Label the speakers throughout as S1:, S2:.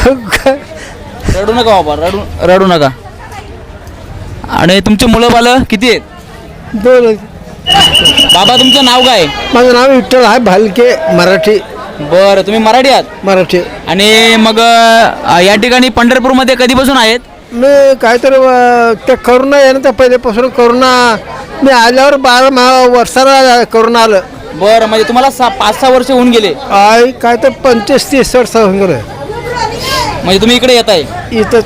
S1: रडू नका बाबा रडू रडू नका. आणि तुमचे मुलं बालं किती आहेत?
S2: दोन.
S1: बाबा तुमचं नाव काय?
S2: माझं नाव विठ्ठल आहे भालके मराठी.
S1: बरं तुम्ही मराठी आहात?
S2: मराठी.
S1: आणि मग अ, या ठिकाणी पंढरपूरमध्ये कधीपासून आहेत?
S2: मी काहीतरी अं, ते करोना ना त्या पहिल्यापासून करोना. मी आल्यावर बारा मा वर्षाला करोना आलं.
S1: बरं म्हणजे तुम्हाला सहा पाच सहा वर्ष होऊन गेले.
S2: आई काय तर पंचवीस तीस वर्ष होऊन गेलं.
S1: म्हणजे तुम्ही इकडे येत आहे
S2: इथं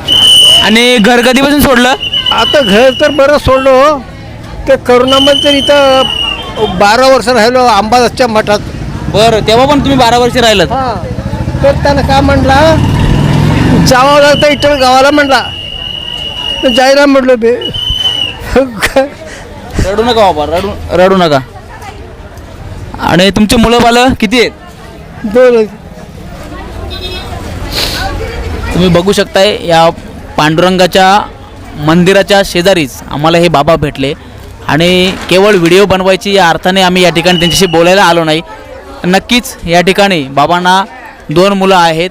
S1: आणि घर कधीपासून सोडलं?
S2: आता घर तर बरं सोडलो हो. ते करोनामध्ये तर इथं बारा वर्ष राहिलो अंबादासच्या मठात.
S1: बरं तेव्हा पण तुम्ही बारा वर्ष राहिलात.
S2: हा. तर त्यानं काय म्हणला जावं लागतं इथं गावाला म्हणला तर जायला म्हटलं बे.
S1: रडू नका बाबा रडू रडू नका. आणि तुमचे मुलं बालं किती आहेत?
S2: दोन
S1: तुम्ही बघू शकताय या पांडुरंगाच्या मंदिराच्या शेजारीच आम्हाला हे बाबा भेटले. आणि केवळ व्हिडिओ बनवायची या अर्थाने आम्ही या ठिकाणी त्यांच्याशी बोलायला आलो नाही. नक्कीच या ठिकाणी बाबांना दोन मुलं आहेत.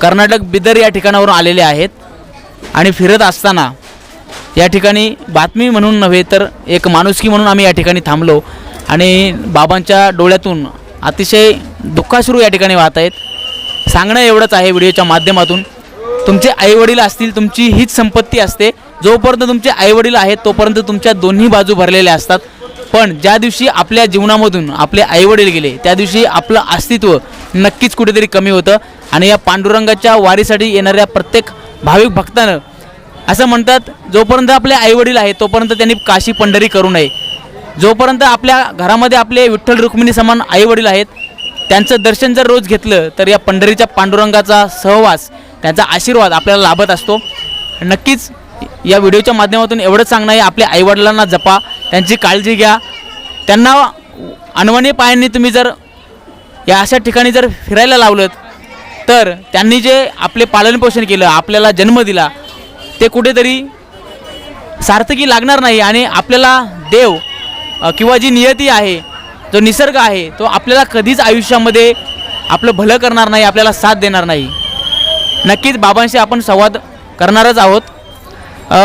S1: कर्नाटक बिदर या ठिकाणावरून आलेले आहेत. आणि फिरत असताना या ठिकाणी बातमी म्हणून नव्हे तर एक माणुसकी म्हणून आम्ही या ठिकाणी थांबलो. आणि बाबांच्या डोळ्यातून अतिशय दुःखाश्रू या ठिकाणी वाहत आहेत. सांगणं एवढंच आहे व्हिडिओच्या माध्यमातून. तुमचे आईवडील असतील तुमची हीच संपत्ती असते. जोपर्यंत तुमचे आईवडील आहेत तोपर्यंत तुमच्या दोन्ही बाजू भरलेल्या असतात. पण ज्या दिवशी आपल्या जीवनामधून आपले आईवडील गेले त्या दिवशी आपलं अस्तित्व नक्कीच कुठेतरी कमी होतं. आणि या पांडुरंगाच्या वारीसाठी येणाऱ्या प्रत्येक भाविक भक्तानं असं म्हणतात जोपर्यंत आपले आईवडील आहेत तोपर्यंत त्यांनी काशी पंढरी करू नये. जोपर्यंत आपल्या घरामध्ये आपले विठ्ठल रुक्मिणी समान आईवडील आहेत त्यांचं दर्शन जर रोज घेतलं तर या पंढरीच्या पांडुरंगाचा सहवास त्यांचा आशीर्वाद आपल्याला लाभत असतो. नक्कीच या व्हिडिओच्या माध्यमातून एवढंच सांगणं आहे आपल्या आईवडिलांना जपा त्यांची काळजी घ्या. त्यांना अनवणी पायांनी तुम्ही जर या अशा ठिकाणी जर फिरायला लावलं तर त्यांनी जे आपले पालनपोषण केलं आपल्याला जन्म दिला ते कुठेतरी सार्थकी लागणार नाही आणि आपल्याला देव किंवा जी नियती आहे जो निसर्ग आहे तो आपल्याला कधीच आयुष्यामध्ये आपलं भलं करणार नाही आपल्याला साथ देणार नाही. नक्कीच बाबांशी आपण संवाद करणारच आहोत.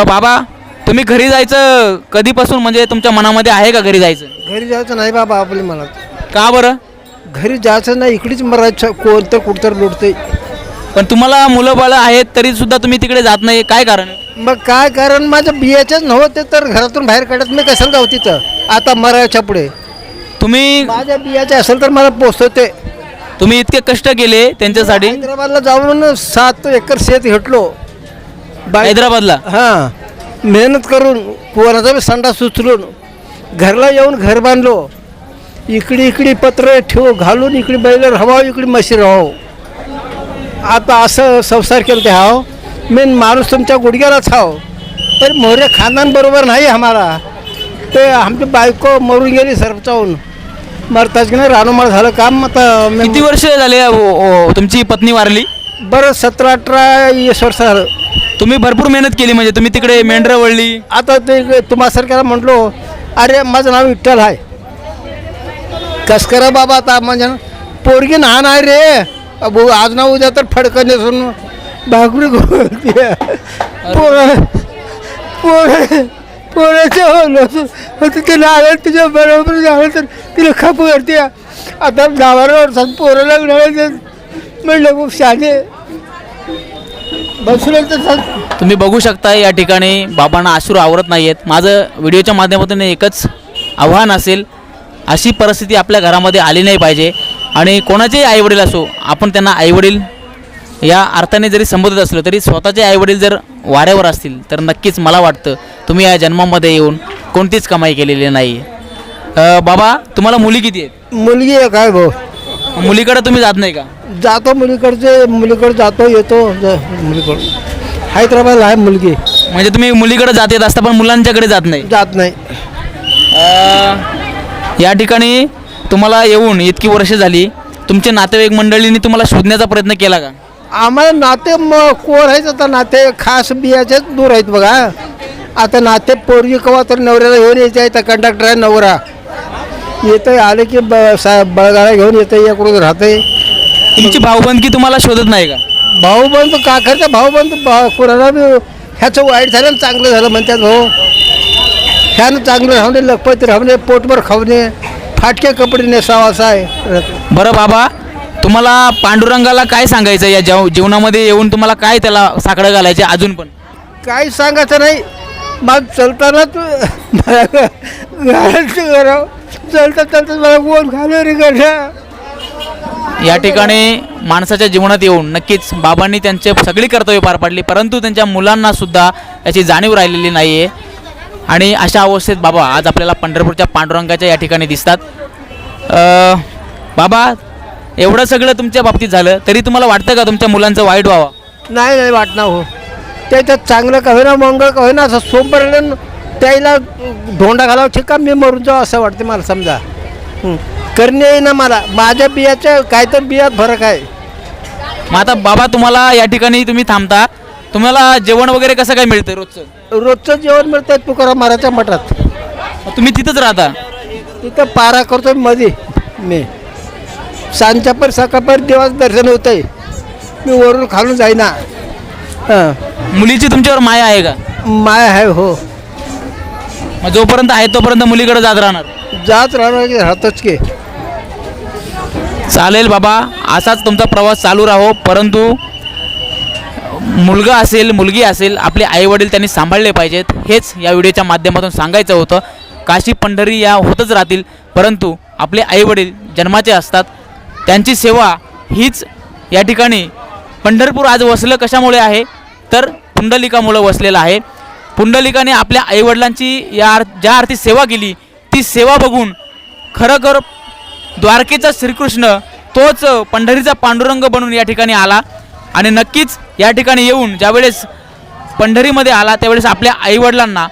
S1: बाबा तुम्ही घरी जायचं कधीपासून म्हणजे तुमच्या मनामध्ये आहे का घरी जायचं?
S2: घरी जायचं नाही बाबा आपल्या मनात.
S1: का बरं?
S2: घरी जायचं नाही इकडेच मरायचं कोणतं कुठतर लुटते
S1: पण तुम्हाला मुलं बाळं आहेत तरी सुद्धा तुम्ही तिकडे जात नाही काय कारण?
S2: मग काय कारण माझं बियाचंच नव्हते तर घरातून बाहेर काढत मी कशाला जाऊ तिथं? आता मरायच्या पुढे.
S1: तुम्ही
S2: माझ्या बियाचे असेल तर मला पोचवते
S1: तुम्ही इतके कष्ट केले त्यांच्यासाठी?
S2: हैदराबादला जाऊन सात एकर शेत बाय
S1: हैदराबादला?
S2: हां. मेहनत करून कोणाचा बी संडा सुचलून घरला येऊन घर बांधलो. इकडे इकडे पत्र ठेव घालून इकडे बैल राहावं इकडे म्हशी राहावं. आता असं संसार केलं ते हाव. मेन माणूस तुमच्या गुडघ्यालाच हाव. पण मोरे खानदान बरोबर नाही आम्हाला. ते आमची बायको मरून गेली सरपचावून मरताच की नाही रानोमाळ झालं काम आता मी-
S1: किती वर्ष झाले ओ- ओ- तुमची पत्नी वारली?
S2: बरं सतरा अठरा वीस वर्ष झालं.
S1: तुम्ही भरपूर मेहनत केली म्हणजे तुम्ही तिकडे मेंढरं वळली.
S2: आता ते तुम्हासारख्याला म्हटलो अरे माझं नाव विठ्ठल आहे. कस करा बाबा आता म्हणजे पोरगी लहान आहे रे. अबो आज ना उद्या तर फडकं नेसून भाकरी घोळते पोर. पोर पोराच्या तिला आलं तिच्या बरोबर झालं तर तिला खप करते. आता दहा बारा वर्षात पोरं लागणार म्हणलं खूप शाने. बसून तर
S1: तुम्ही बघू शकता या ठिकाणी बाबांना आश्रू आवरत नाही आहेत माझं व्हिडिओच्या माध्यमातून एकच आव्हान असेल अशी परिस्थिती आपल्या घरामध्ये आली नाही पाहिजे. आणि कोणाचेही आईवडील असो आपण त्यांना आईवडील या अर्थाने जरी संबोधत असलो तरी स्वतःचे आईवडील जर वाऱ्यावर असतील तर नक्कीच मला वाटतं तुम्ही या जन्मामध्ये येऊन कोणतीच कमाई केलेली नाही. बाबा तुम्हाला मुली किती आहेत?
S2: मुलगी आहे काय भाऊ.
S1: मुलीकडे तुम्ही जात नाही का?
S2: जातो मुलीकडचे मुलीकडे जातो येतो मुलीकडं. हैदराबादला आहे मुलगी.
S1: म्हणजे तुम्ही मुलीकडे जात येत असता पण मुलांच्याकडे जात नाही?
S2: जात नाही.
S1: अ, या ठिकाणी तुम्हाला येऊन इतकी वर्ष झाली. तुमचे नातेवाईक मंडळींनी तुम्हाला शोधण्याचा प्रयत्न केला का?
S2: आम्हाला नाते मग कोण आहेत आता नाते खास बियाचेच दूर आहेत बघा. आता नाते पोरगी कवा तर नवऱ्याला घेऊन यायचे आहे तर कंडक्टर आहे नवरा. येतं आले की ब सा बळगाला घेऊन येतं इकडून राहते
S1: तुमची भाऊबंदकी तुम्हाला शोधत नाही का?
S2: भाऊ बंद काकरचा भाऊ बंद कोणाला बी ह्याचं वाईट झालं आणि चांगलं झालं म्हणतात भाऊ. ह्यानं चांगलं राहणे लखपती राहणे पोटभर खावणे फाटके कपडे नेसावा असा आहे.
S1: बरं बाबा तुम्हाला पांडुरंगाला काय सांगायचं या जेव जीवनामध्ये? येऊन तुम्हाला काय त्याला साकडं घालायचे अजून पण?
S2: काही सांगायचं नाही. मग चलताना तू घालायचं करावं चलता चलता मला कोण घालू रे गड्या.
S1: या ठिकाणी माणसाच्या जीवनात येऊन नक्कीच बाबांनी त्यांचे सगळी कर्तव्य पार पाडली परंतु त्यांच्या मुलांना सुद्धा याची जाणीव राहिलेली नाही आहे आणि अशा अवस्थेत बाबा आज आपल्याला पंढरपूरच्या पांडुरंगाच्या या ठिकाणी दिसतात. अ, बाबा एवढं सगळं तुमच्या बाबतीत झालं तरी तुम्हाला वाटतं का तुमच्या मुलांचं वाईट व्हावं?
S2: नाही नाही वाटणार हो. त्याच्यात चांगलं का होईना मंगळ का होईना असं सोमपर्यंत त्याला धोंडा घालावं ठीक आहे मी मरून जावं असं वाटते मला समजा. हं. करणे येईना मला माझ्या बियाच्या काय तर बियात फरक आहे.
S1: मग आता बाबा तुम्हाला या ठिकाणी तुम्ही थांबता. तुम्हाला जेवण वगैरे कसं काय मिळतं रोजचं?
S2: रोजचं जेवण मिळतं तुकाराम महाराजच्या मठात.
S1: मग तुम्ही तिथंच राहता?
S2: तिथं पारा करतो मध्ये मी. सांजच्या पर सकाळपर देवाचं दर्शन होत आहे मी वरून खालून जाईना. हां.
S1: मुलीची तुमच्यावर माया आहे का?
S2: माय आहे हो.
S1: मग जोपर्यंत आहे तोपर्यंत मुलीकडे जात राहणार.
S2: जात राहणार की राहतच की.
S1: चालेल बाबा असाच तुमचा प्रवास चालू राहो. परंतु मुलगा असेल मुलगी असेल आपले आईवडील त्यांनी सांभाळले पाहिजेत. हेच या व्हिडिओच्या माध्यमातून सांगायचं होतं. काशी पंढरी या होतच राहतील. परंतु आपले आईवडील जन्माचे असतात. त्यांची सेवा हीच या ठिकाणी पंढरपूर आज वसलं कशामुळे आहे? तर पुंडलिकामुळं वसलेलं आहे. पुंडलिकाने आपल्या आईवडिलांची या अर- ज्या अर्थी सेवा केली ती सेवा बघून खरोखर द्वारकेचा श्रीकृष्ण तोच पंढरीचा पांडुरंग बनून या ठिकाणी आला आणि नक्कीच या ठिकाणी येऊन ज्यावेळेस पंढरीमध्ये आला त्यावेळेस आपल्या आईवडिलांना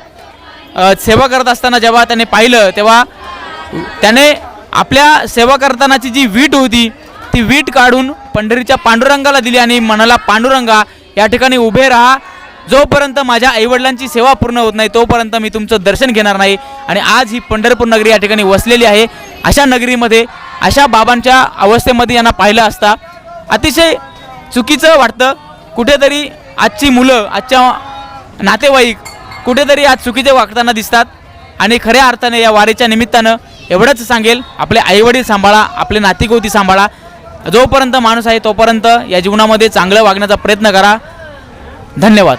S1: सेवा करत असताना जेव्हा त्याने पाहिलं तेव्हा त्याने आपल्या सेवा करतानाची जी वीट होती ती वीट काढून पंढरीच्या पांडुरंगाला दिली आणि म्हणाला पांडुरंगा या ठिकाणी उभे राहा. जोपर्यंत माझ्या आईवडिलांची सेवा पूर्ण होत नाही तोपर्यंत मी तुमचं दर्शन घेणार नाही. आणि आज ही पंढरपूर नगरी या ठिकाणी वसलेली आहे. अशा नगरीमध्ये अशा बाबांच्या अवस्थेमध्ये यांना पाहिलं असता अतिशय चुकीचं वाटतं. कुठेतरी आजची मुलं आजच्या नातेवाईक कुठेतरी आज चुकीचे वागताना दिसतात. आणि खऱ्या अर्थाने या वारीच्या निमित्तानं एवढंच सांगेल आपले आईवडील सांभाळा आपले नातेगोती सांभाळा. जोपर्यंत माणूस आहे तोपर्यंत या जीवनामध्ये चांगलं वागण्याचा प्रयत्न करा. धन्यवाद.